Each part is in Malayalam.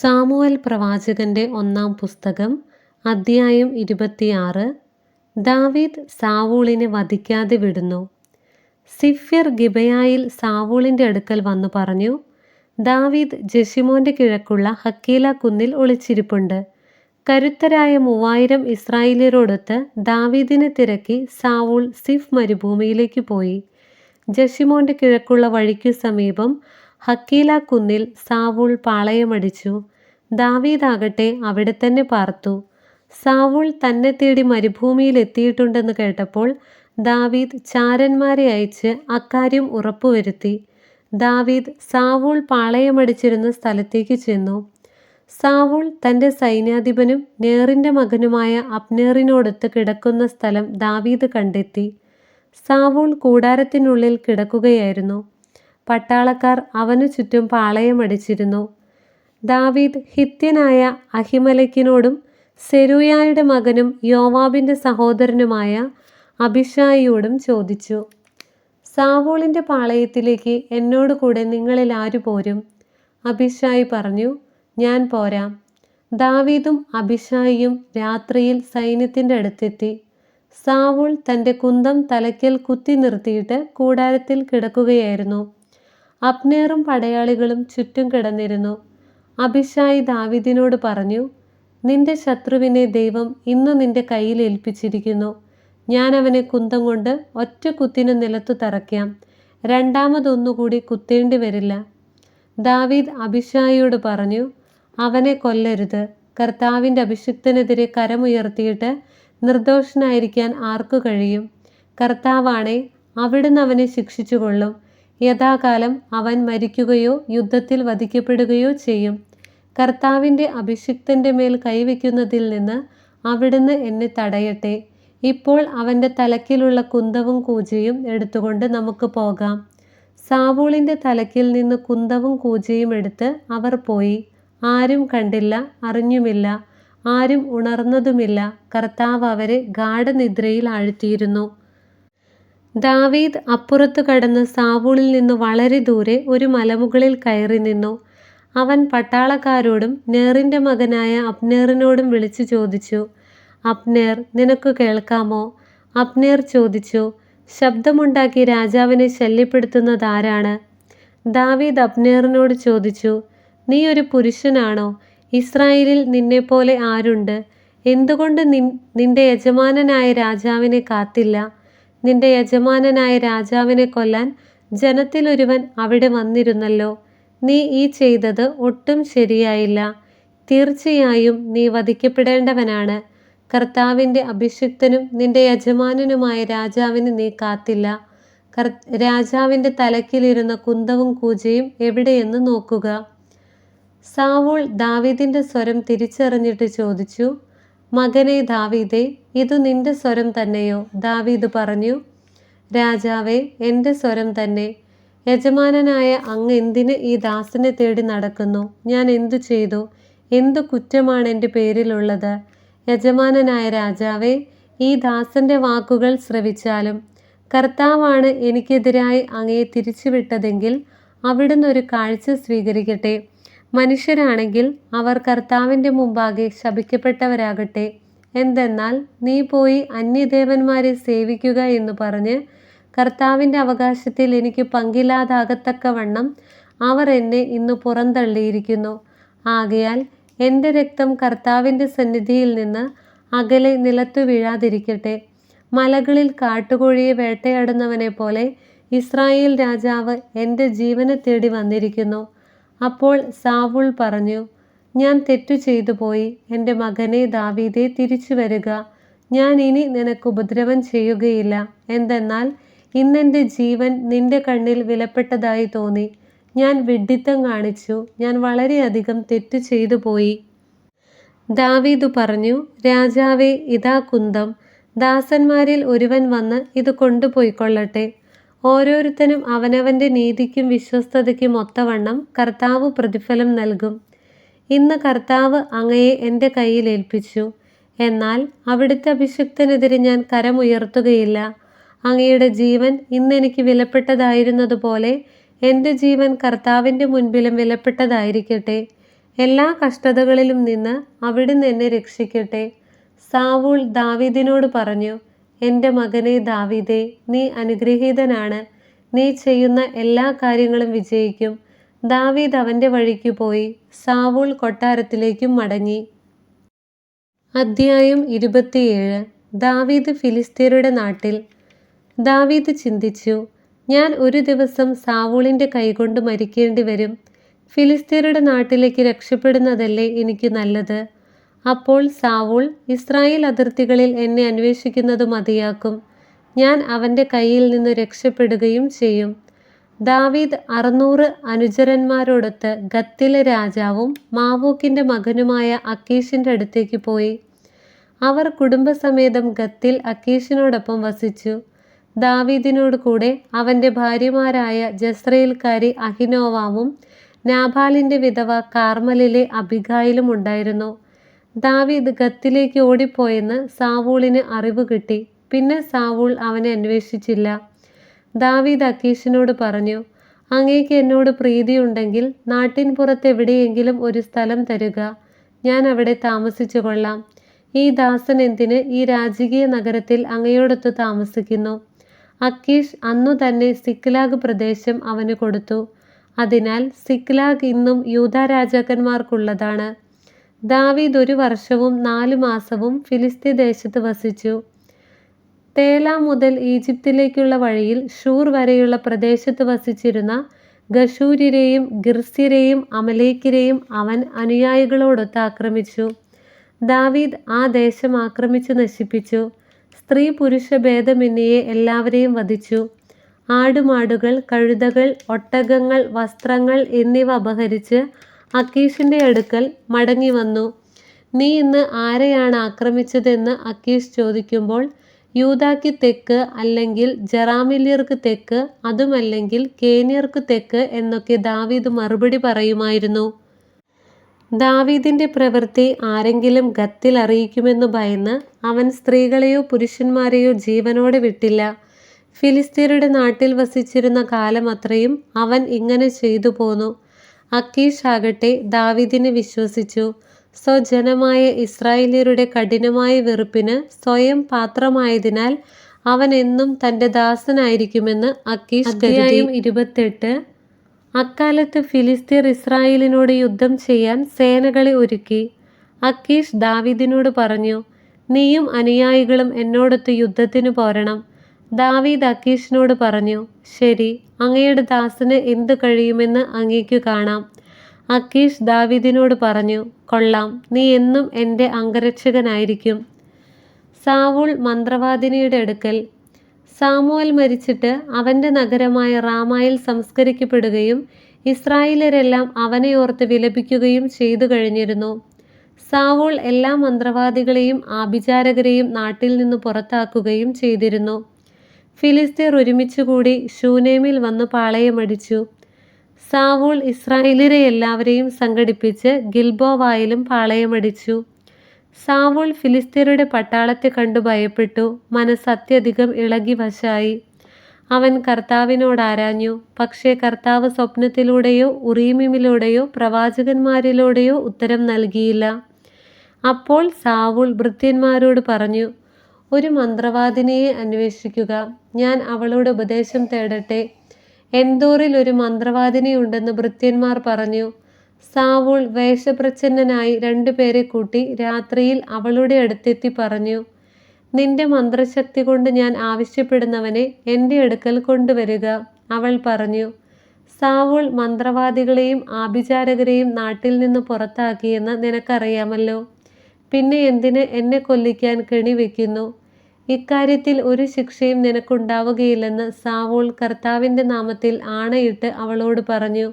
സാമുവൽ പ്രവാചകന്റെ ഒന്നാം പുസ്തകം അദ്ധ്യായം ഇരുപത്തിയാറ്. ദാവീദ് സാവൂളിനെ വധിക്കാതെ വിടുന്നു. സിഫ്യർ ഗിബയായിൽ സാവൂളിന്റെ അടുക്കൽ വന്നു പറഞ്ഞു ദാവീദ് ജഷിമോന്റെ കിഴക്കുള്ള ഹക്കീല കുന്നിൽ ഒളിച്ചിരിപ്പുണ്ട്. കരുത്തരായ മൂവായിരം ഇസ്രായേലിയരോടൊത്ത് ദാവീദിനെ തിരക്കി സാവൂൾ സിഫ് മരുഭൂമിയിലേക്ക് പോയി. ജഷിമോന്റെ കിഴക്കുള്ള വഴിക്കു സമീപം ഹക്കീല കുന്നിൽ സാവൂൾ പാളയമടിച്ചു. ദാവീദാകട്ടെ അവിടെ തന്നെ പാർത്തു. സാവൂൾ തന്നെ തേടി മരുഭൂമിയിൽ എത്തിയിട്ടുണ്ടെന്ന് കേട്ടപ്പോൾ ദാവീദ് ചാരന്മാരെ അയച്ച് അക്കാര്യം ഉറപ്പുവരുത്തി. ദാവീദ് സാവൂൾ പാളയമടിച്ചിരുന്ന സ്ഥലത്തേക്ക് ചെന്നു. സാവൂൾ തന്റെ സൈന്യാധിപനും നേറിന്റെ മകനുമായ അപ്നേറിനോടൊത്ത് കിടക്കുന്ന സ്ഥലം ദാവീദ് കണ്ടെത്തി. സാവൂൾ കൂടാരത്തിനുള്ളിൽ കിടക്കുകയായിരുന്നു. പട്ടാളക്കാർ അവനു ചുറ്റും പാളയമടിച്ചിരുന്നു ദാവീദ് ഹിത്യനായ അഹിമലക്കിനോടും സെരൂയായുടെ മകനും യോവാബിന്റെ സഹോദരനുമായ അഭിഷായിയോടും ചോദിച്ചു സാവോളിന്റെ പാളയത്തിലേക്ക് എന്നോട് കൂടെ നിങ്ങളിൽ ആരു പോരും? അഭിഷായി പറഞ്ഞു ഞാൻ പോരാം. ദാവീദും അഭിഷായിയും രാത്രിയിൽ സൈന്യത്തിന്റെ അടുത്തെത്തി. സാവൂൾ തന്റെ കുന്തം തലയ്ക്കൽ കുത്തി നിർത്തിയിട്ട് കൂടാരത്തിൽ കിടക്കുകയായിരുന്നു. അപ്നേറും പടയാളികളും ചുറ്റും കിടന്നിരുന്നു. അഭിഷായി ദാവിദിനോട് പറഞ്ഞു നിന്റെ ശത്രുവിനെ ദൈവം ഇന്ന് നിന്റെ കയ്യിൽ ഏൽപ്പിച്ചിരിക്കുന്നു. ഞാൻ അവനെ കുന്തം കൊണ്ട് ഒറ്റ കുത്തിന് നിലത്തു തറയ്ക്കാം. രണ്ടാമതൊന്നുകൂടി കുത്തേണ്ടി വരില്ല. ദാവീദ് അഭിഷായിയോട് പറഞ്ഞു അവനെ കൊല്ലരുത്. കർത്താവിന്റെ അഭിഷിക്തനെതിരെ കരമുയർത്തിയിട്ട് നിർദോഷനായിരിക്കാൻ ആർക്കു കഴിയും? കർത്താവാണെ അവിടുന്ന് അവനെ ശിക്ഷിച്ചുകൊള്ളും. യഥാകാലം അവൻ മരിക്കുകയോ യുദ്ധത്തിൽ വധിക്കപ്പെടുകയോ ചെയ്യും. കർത്താവിന്റെ അഭിഷിക്തന്റെ മേൽ കൈവയ്ക്കുന്നതിൽ നിന്ന് അവിടുന്ന് എന്നെ തടയട്ടെ. ഇപ്പോൾ അവന്റെ തലക്കിലുള്ള കുന്തവും കൂജയും എടുത്തുകൊണ്ട് നമുക്ക് പോകാം. സാവൂളിന്റെ തലക്കിൽ നിന്ന് കുന്തവും കൂജയും എടുത്ത് അവർ പോയി. ആരും കണ്ടില്ല അറിഞ്ഞുമില്ല ആരും ഉണർന്നതുമില്ല. കർത്താവ് അവരെ ഗാഠനിദ്രയിൽ ആഴ്ത്തിയിരുന്നു. ദാവീദ് അപ്പുറത്തു കടന്ന് സാവൂളിൽ നിന്ന് വളരെ ദൂരെ ഒരു മലമുകളിൽ കയറി നിന്നു. അവൻ പട്ടാളക്കാരോടും നേറിന്റെ മകനായ അപ്നേറിനോടും വിളിച്ചു ചോദിച്ചു അപ്നേർ നിനക്ക് കേൾക്കാമോ? അപ്നേർ ചോദിച്ചു ശബ്ദമുണ്ടാക്കി രാജാവിനെ ശല്യപ്പെടുത്തുന്നത് ആരാണ്? ദാവീദ് അപ്നേറിനോട് ചോദിച്ചു നീ ഒരു പുരുഷനാണോ? ഇസ്രായേലിൽ നിന്നെപ്പോലെ ആരുണ്ട്? എന്തുകൊണ്ട് നിൻ നിന്റെ യജമാനനായ രാജാവിനെ കാത്തില്ല? നിന്റെ യജമാനനായ രാജാവിനെ കൊല്ലാൻ ജനത്തിലൊരുവൻ അവിടെ വന്നിരുന്നല്ലോ. നീ ഈ ചെയ്തത് ഒട്ടും ശരിയായില്ല. തീർച്ചയായും നീ വധിക്കപ്പെടേണ്ടവനാണ്. കർത്താവിന്റെ അഭിഷിക്തനും നിന്റെ യജമാനനുമായ രാജാവിന് നീ കാത്തില്ല. കർ രാജാവിന്റെ തലക്കിലിരുന്ന കുന്തവും കൂജയും എവിടെയെന്ന് നോക്കുക. സാവൂൾ ദാവീദിന്റെ സ്വരം തിരിച്ചറിഞ്ഞിട്ട് ചോദിച്ചു മകനെ ദാവീദേ ഇത് നിന്റെ സ്വരം തന്നെയോ? ദാവീദ് പറഞ്ഞു രാജാവേ എന്റെ സ്വരം തന്നെ. യജമാനനായ അങ്ങ് എന്തിന് ഈ ദാസനെ തേടി നടക്കുന്നു? ഞാൻ എന്തു ചെയ്തു? എന്തു കുറ്റമാണ് എന്റെ പേരിലുള്ളത്? യജമാനനായ രാജാവേ ഈ ദാസന്റെ വാക്കുകൾ ശ്രവിച്ചാലും കർത്താവാണ് എനിക്കെതിരായി അങ്ങയെ തിരിച്ചുവിട്ടതെങ്കിൽ അവിടുന്ന് ഒരു കാഴ്ച സ്വീകരിക്കട്ടെ. മനുഷ്യരാണെങ്കിൽ അവർ കർത്താവിന്റെ മുമ്പാകെ ശപിക്കപ്പെട്ടവരാകട്ടെ. എന്തെന്നാൽ നീ പോയി അന്യദേവന്മാരെ സേവിക്കുക എന്ന് പറഞ്ഞ് കർത്താവിന്റെ അവകാശത്തിൽ എനിക്ക് പങ്കില്ലാതാകത്തക്കവണ്ണം അവർ എന്നെ ഇന്ന് പുറന്തള്ളിയിരിക്കുന്നു. ആകയാൽ എന്റെ രക്തം കർത്താവിന്റെ സന്നിധിയിൽ നിന്ന് അകലെ നിലത്തു വീഴാതിരിക്കട്ടെ. മലകളിൽ കാട്ടുകോഴിയെ വേട്ടയാടുന്നവനെ പോലെ ഇസ്രായേൽ രാജാവ് എന്റെ ജീവനെ തേടി വന്നിരിക്കുന്നു. അപ്പോൾ സാവുൾ പറഞ്ഞു ഞാൻ തെറ്റു ചെയ്തു പോയി. എന്റെ മകനെ ദാവീദെ തിരിച്ചു വരിക. ഞാൻ ഇനി നിനക്ക് ഉപദ്രവം ചെയ്യുകയില്ല. എന്തെന്നാൽ ഇന്നെന്റെ ജീവൻ നിന്റെ കണ്ണിൽ വിലപ്പെട്ടതായി തോന്നി. ഞാൻ വിഡ്ഢിത്തം കാണിച്ചു. ഞാൻ വളരെയധികം തെറ്റു ചെയ്തു പോയി. ദാവീദ് പറഞ്ഞു രാജാവേ ഇതാ കുന്തം. ദാസന്മാരിൽ ഒരുവൻ വന്ന് ഇത് കൊണ്ടുപോയിക്കൊള്ളട്ടെ. ഓരോരുത്തനും അവനവന്റെ നീതിക്കും വിശ്വസ്തതയ്ക്കും ഒത്തവണ്ണം കർത്താവ് പ്രതിഫലം നൽകും. ഇന്ന് കർത്താവ് അങ്ങയെ എന്റെ കയ്യിൽ ഏൽപ്പിച്ചു. എന്നാൽ അവിടുത്തെ അഭിഷിക്തനെതിരെ ഞാൻ കരമുയർത്തുകയില്ല. അങ്ങയുടെ ജീവൻ ഇന്ന് എനിക്ക് വിലപ്പെട്ടതായിരുന്നതുപോലെ എന്റെ ജീവൻ കർത്താവിന്റെ മുൻപിലും വിലപ്പെട്ടതായിരിക്കട്ടെ. എല്ലാ കഷ്ടതകളിലും നിന്ന് അവിടുന്ന് എന്നെ രക്ഷിക്കട്ടെ. സാവൂൾ ദാവീദിനോട് പറഞ്ഞു എന്റെ മകനെ ദാവീദേ നീ അനുഗ്രഹീതനാണ്. നീ ചെയ്യുന്ന എല്ലാ കാര്യങ്ങളും വിജയിക്കും. ദാവീദ് അവന്റെ വഴിക്ക് പോയി സാവൂൾ കൊട്ടാരത്തിലേക്കും മടങ്ങി. അദ്ധ്യായം ഇരുപത്തിയേഴ്. ദാവീദ് ഫിലിസ്തീനയുടെ നാട്ടിൽ. ദാവീദ് ചിന്തിച്ചു ഞാൻ ഒരു ദിവസം സാവൂളിന്റെ കൈകൊണ്ട് മരിക്കേണ്ടി വരും. ഫിലിസ്തീനയുടെ നാട്ടിലേക്ക് രക്ഷപ്പെടുന്നതല്ലേ എനിക്ക് നല്ലത്? അപ്പോൾ സാവൂൾ ഇസ്രായേൽ അതിർത്തികളിൽ എന്നെ അന്വേഷിക്കുന്നത് മതിയാക്കും. ഞാൻ അവന്റെ കയ്യിൽ നിന്ന് രക്ഷപ്പെടുകയും ചെയ്യും. ദാവീദ് അറുന്നൂറ് അനുചരന്മാരോടൊത്ത് ഗത്തിലെ രാജാവും മാവൂക്കിന്റെ മകനുമായ അക്കീഷിന്റെ അടുത്തേക്ക് പോയി. അവർ കുടുംബസമേതം ഗത്തിൽ അക്കീഷിനോടൊപ്പം വസിച്ചു. ദാവീദിനോട് കൂടെ അവന്റെ ഭാര്യമാരായ ജസ്രയേൽക്കാരി അഹിനോവാമും നാഭാലിന്റെ വിധവ കാർമലിലെ അബിഗായിലും ഉണ്ടായിരുന്നു. ദാവീദ് ഗത്തിലേക്ക് ഓടിപ്പോയെന്ന് സാവൂളിന് അറിവ് കിട്ടി. പിന്നെ സാവൂൾ അവനെ അന്വേഷിച്ചില്ല. ദാവീദ് അക്കീഷിനോട് പറഞ്ഞു അങ്ങേക്ക് എന്നോട് പ്രീതിയുണ്ടെങ്കിൽ നാട്ടിൻ പുറത്തെവിടെയെങ്കിലും ഒരു സ്ഥലം തരുക. ഞാൻ അവിടെ താമസിച്ചു കൊള്ളാം. ഈ ദാസൻ എന്തിന് ഈ രാജകീയ നഗരത്തിൽ അങ്ങയോടൊത്ത് താമസിക്കുന്നു അക്കീഷ് അന്നു തന്നെ സിക്ലാഗ് പ്രദേശം അവന് കൊടുത്തു. അതിനാൽ സിക്ലാഗ് ഇന്നും യൂത രാജാക്കന്മാർക്കുള്ളതാണ്. ദാവീദ് ഒരു വർഷവും നാല് മാസവും ഫിലിസ്തീൻ ദേശത്ത് വസിച്ചു. തേല മുതൽ ഈജിപ്തിലേക്കുള്ള വഴിയിൽ ഷൂർ വരെയുള്ള പ്രദേശത്ത് വസിച്ചിരുന്ന ഗഷൂര്യരെയും ഗിർസിരെയും അമലേക്കിരെയും അവൻ അനുയായികളോടൊത്ത് ആക്രമിച്ചു. ദാവീദ് ആ ദേശം ആക്രമിച്ചു നശിപ്പിച്ചു. സ്ത്രീ പുരുഷ ഭേദമെന്നിയെ എല്ലാവരെയും വധിച്ചു. ആടുമാടുകൾ കഴുതകൾ ഒട്ടകങ്ങൾ വസ്ത്രങ്ങൾ എന്നിവ അപഹരിച്ച് അക്കീഷിന്റെ അടുക്കൽ മടങ്ങി വന്നു. നീ ഇന്ന് ആരെയാണ് ആക്രമിച്ചതെന്ന് അക്കീഷ് ചോദിക്കുമ്പോൾ യൂതാക്ക് തെക്ക് അല്ലെങ്കിൽ ജറാമില്യർക്ക് തെക്ക് അതുമല്ലെങ്കിൽ കേനിയർക്ക് തെക്ക് എന്നൊക്കെ ദാവീദ് മറുപടി പറയുമായിരുന്നു. ദാവീദിന്റെ പ്രവൃത്തി ആരെങ്കിലും ഗത്തിൽ അറിയിക്കുമെന്ന് ഭയന്ന് അവൻ സ്ത്രീകളെയോ പുരുഷന്മാരെയോ ജീവനോടെ വിട്ടില്ല. ഫിലിസ്തീനയുടെ നാട്ടിൽ വസിച്ചിരുന്ന കാലം അത്രയും അവൻ ഇങ്ങനെ ചെയ്തു പോന്നു. അക്കീഷ് ആകട്ടെ ദാവിദിനെ വിശ്വസിച്ചു. സ്വജനമായ ഇസ്രായേലിയരുടെ കഠിനമായ വെറുപ്പിന് സ്വയം പാത്രമായതിനാൽ അവൻ എന്നും തന്റെ ദാസനായിരിക്കുമെന്ന് അക്കീഷ് അധ്യായം ഇരുപത്തെട്ട്. അക്കാലത്ത് ഫിലിസ്തീർ ഇസ്രായേലിനോട് യുദ്ധം ചെയ്യാൻ സേനകളെ ഒരുക്കി. അക്കീഷ് ദാവിദിനോട് പറഞ്ഞു നീയും അനുയായികളും എന്നോടൊത്ത് യുദ്ധത്തിന് പോരണം. ദാവീദ് അക്കീഷിനോട് പറഞ്ഞു ശരി അങ്ങയുടെ ദാസന് എന്തു കഴിയുമെന്ന് അങ്ങേക്കു കാണാം. അക്കീഷ് ദാവീദിനോട് പറഞ്ഞു കൊള്ളാം നീ എന്നും എന്റെ അംഗരക്ഷകനായിരിക്കും. സാവൂൾ മന്ത്രവാദിനിയുടെ അടുക്കൽ സാമുവൽ മരിച്ചിട്ട് അവന്റെ നഗരമായ റാമായിൽ സംസ്കരിക്കപ്പെടുകയും ഇസ്രായേലരെല്ലാം അവനെ ഓർത്ത് വിലപിക്കുകയും ചെയ്തു കഴിഞ്ഞിരുന്നു. സാവൂൾ എല്ലാ മന്ത്രവാദികളെയും ആഭിചാരകരെയും നാട്ടിൽ നിന്ന് പുറത്താക്കുകയും ചെയ്തിരുന്നു. ഫിലിസ്തീർ ഒരുമിച്ചുകൂടി ഷൂനേമിൽ വന്ന് പാളയമടിച്ചു. സാവൂൾ ഇസ്രായേലിനെ എല്ലാവരെയും സംഘടിപ്പിച്ച് ഗിൽബോവായിലും പാളയമടിച്ചു. സാവൂൾ ഫിലിസ്തീനയുടെ പട്ടാളത്തെ കണ്ടു ഭയപ്പെട്ടു. മനസ്സ് അത്യധികം ഇളകി വശായി അവൻ കർത്താവിനോട് ആരാഞ്ഞു. പക്ഷേ കർത്താവ് സ്വപ്നത്തിലൂടെയോ ഉറീമിമിലൂടെയോ പ്രവാചകന്മാരിലൂടെയോ ഉത്തരം നൽകിയില്ല. അപ്പോൾ സാവൂൾ ഭൃത്യന്മാരോട് പറഞ്ഞു ഒരു മന്ത്രവാദിനിയെ അന്വേഷിക്കുക. ഞാൻ അവളോട് ഉപദേശം തേടട്ടെ. എന്തോറിൽ ഒരു മന്ത്രവാദിനിയുണ്ടെന്ന് ഭൃത്യന്മാർ പറഞ്ഞു. സാവൂൾ വേഷപ്രച്ഛന്നനായി രണ്ടുപേരെ കൂട്ടി രാത്രിയിൽ അവളുടെ അടുത്തെത്തി പറഞ്ഞു നിന്റെ മന്ത്രശക്തി കൊണ്ട് ഞാൻ ആവശ്യപ്പെടുന്നവനെ എന്റെ അടുക്കൽ കൊണ്ടുവരിക അവൾ പറഞ്ഞു. സാവൂൾ മന്ത്രവാദികളെയും ആഭിചാരകരെയും നാട്ടിൽ നിന്ന് പുറത്താക്കിയെന്ന് നിനക്കറിയാമല്ലോ. പിന്നെ എന്തിന് എന്നെ കൊല്ലിക്കാൻ കെണി വെക്കുന്നു? ഇക്കാര്യത്തിൽ ഒരു ശിക്ഷയും നിനക്കുണ്ടാവുകയില്ലെന്ന് സാവൂൾ കർത്താവിന്റെ നാമത്തിൽ ആണയിട്ട് അവളോട് പറഞ്ഞു.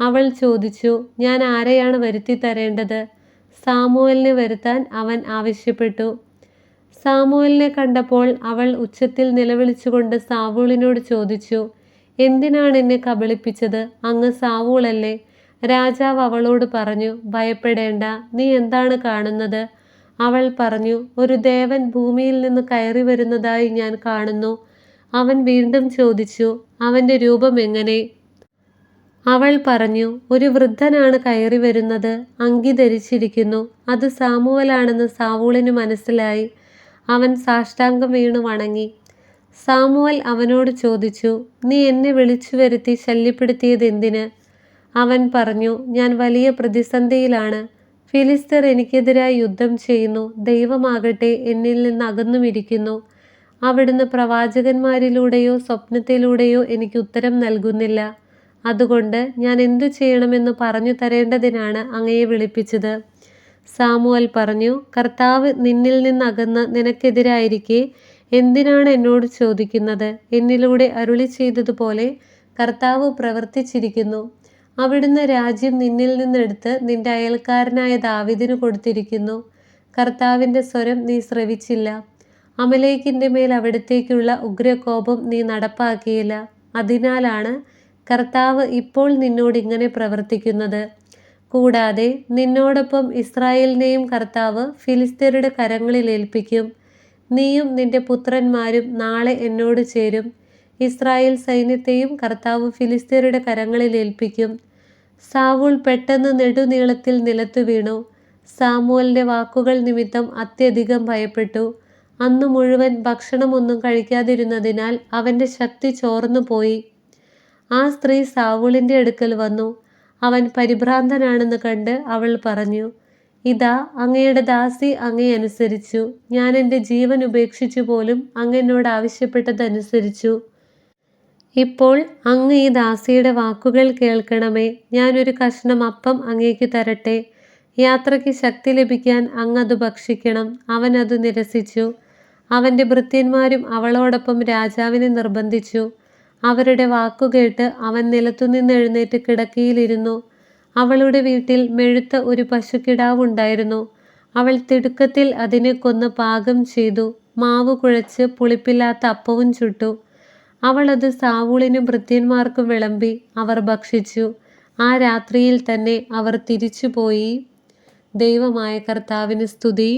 അവൾ ചോദിച്ചു ഞാൻ ആരെയാണ് വരുത്തി തരേണ്ടത്? സാമുവലിനെ വരുത്താൻ അവൻ ആവശ്യപ്പെട്ടു. സാമുവലിനെ കണ്ടപ്പോൾ അവൾ ഉച്ചത്തിൽ നിലവിളിച്ചുകൊണ്ട് സാവൂളിനോട് ചോദിച്ചു എന്തിനാണ് എന്നെ കബളിപ്പിച്ചത്? അങ്ങ് സാവൂളല്ലേ? രാജാവ് അവളോട് പറഞ്ഞു ഭയപ്പെടേണ്ട നീ എന്താണ് കാണുന്നത്? അവൾ പറഞ്ഞു ഒരു ദേവൻ ഭൂമിയിൽ നിന്ന് കയറി വരുന്നതായി ഞാൻ കാണുന്നു. അവൻ വീണ്ടും ചോദിച്ചു അവന്റെ രൂപം എങ്ങനെ? അവൾ പറഞ്ഞു ഒരു വൃദ്ധനാണ് കയറി വരുന്നത് അങ്കി ധരിച്ചിരിക്കുന്നു. അത് സാമുവലാണെന്ന് സാവൂളിന് മനസ്സിലായി. അവൻ സാഷ്ടാംഗം വീണു വണങ്ങി. സാമുവൽ അവനോട് ചോദിച്ചു നീ എന്നെ വിളിച്ചു വരുത്തി ശല്യപ്പെടുത്തിയത് എന്തിന് അവൻ പറഞ്ഞു ഞാൻ വലിയ പ്രതിസന്ധിയിലാണ്. ഫിലിസ്തർ എനിക്കെതിരായി യുദ്ധം ചെയ്യുന്നു. ദൈവമാകട്ടെ എന്നിൽ നിന്ന് അകന്നുമിരിക്കുന്നു അവിടുന്ന് പ്രവാചകന്മാരിലൂടെയോ സ്വപ്നത്തിലൂടെയോ എനിക്ക് ഉത്തരം നൽകുന്നില്ല. അതുകൊണ്ട് ഞാൻ എന്തു ചെയ്യണമെന്ന് പറഞ്ഞു തരേണ്ടതിനാണ് അങ്ങയെ വിളിപ്പിച്ചത്. സാമുവൽ പറഞ്ഞു കർത്താവ് നിന്നിൽ നിന്നകന്ന് നിനക്കെതിരായിരിക്കെ. എന്തിനാണ് എന്നോട് ചോദിക്കുന്നത്? എന്നിലൂടെ അരുളി ചെയ്തതുപോലെ കർത്താവ് പ്രവർത്തിച്ചിരിക്കുന്നു. അവിടുന്ന് രാജ്യം നിന്നിൽ നിന്നെടുത്ത് നിന്റെ അയൽക്കാരനായ ദാവിദിന് കൊടുത്തിരിക്കുന്നു. കർത്താവിന്റെ സ്വരം നീ ശ്രവിച്ചില്ല അമലേക്കിന്റെ മേൽ അവിടത്തേക്കുള്ള ഉഗ്രകോപം നീ നടപ്പാക്കിയില്ല. അതിനാലാണ് കർത്താവ് ഇപ്പോൾ നിന്നോട് ഇങ്ങനെ പ്രവർത്തിക്കുന്നത്. കൂടാതെ നിന്നോടൊപ്പം ഇസ്രായേലിനെയും കർത്താവ് ഫിലിസ്തീനയുടെ കരങ്ങളിൽ ഏൽപ്പിക്കും. നീയും നിന്റെ പുത്രന്മാരും നാളെ എന്നോട് ചേരും. ഇസ്രായേൽ സൈന്യത്തെയും കർത്താവ് ഫിലിസ്തീനയുടെ കരങ്ങളിൽ ഏൽപ്പിക്കും. സാവൂൾ പെട്ടെന്ന് നെടുനീളത്തിൽ നിലത്തു വീണു. സാമുവലിന്റെ വാക്കുകൾ നിമിത്തം അത്യധികം ഭയപ്പെട്ടു. അന്നു മുഴുവൻ ഭക്ഷണമൊന്നും കഴിക്കാതിരുന്നതിനാൽ അവന്റെ ശക്തി ചോർന്നു പോയി. ആ സ്ത്രീ സാവൂളിന്റെ അടുക്കൽ വന്നു. അവൻ പരിഭ്രാന്തനാണെന്ന് കണ്ട് അവൾ പറഞ്ഞു ഇതാ അങ്ങയുടെ ദാസി അങ്ങയെ അനുസരിച്ചു. ഞാൻ എന്റെ ജീവൻ ഉപേക്ഷിച്ചു പോലും അങ്ങ് എന്നോട് ആവശ്യപ്പെട്ടതനുസരിച്ചു. ഇപ്പോൾ അങ്ങ് ഈ ദാസിയുടെ വാക്കുകൾ കേൾക്കണമേ. ഞാനൊരു കഷ്ണം അപ്പം അങ്ങേക്ക് തരട്ടെ. യാത്രയ്ക്ക് ശക്തി ലഭിക്കാൻ അങ്ങ് അത് ഭക്ഷിക്കണം. അവൻ അത് നിരസിച്ചു. അവന്റെ ഭൃത്യന്മാരും അവളോടൊപ്പം രാജാവിനെ നിർബന്ധിച്ചു. അവരുടെ വാക്കുകേട്ട് അവൻ നിലത്തുനിന്ന് എഴുന്നേറ്റ് കിടക്കിയിലിരുന്നു. അവളുടെ വീട്ടിൽ മെഴുത്ത ഒരു പശുക്കിടാവുണ്ടായിരുന്നു. അവൾ തിടുക്കത്തിൽ അതിനെ കൊന്ന് പാകം ചെയ്തു. മാവ് കുഴച്ച് പുളിപ്പില്ലാത്ത അപ്പവും ചുട്ടു. അവൾ അത് സാവൂളിനും ഭൃത്യന്മാർക്കും വിളമ്പി അവർ ഭക്ഷിച്ചു. ആ രാത്രിയിൽ തന്നെ അവർ തിരിച്ചുപോയി. ദൈവമായ കർത്താവിന് സ്തുതി.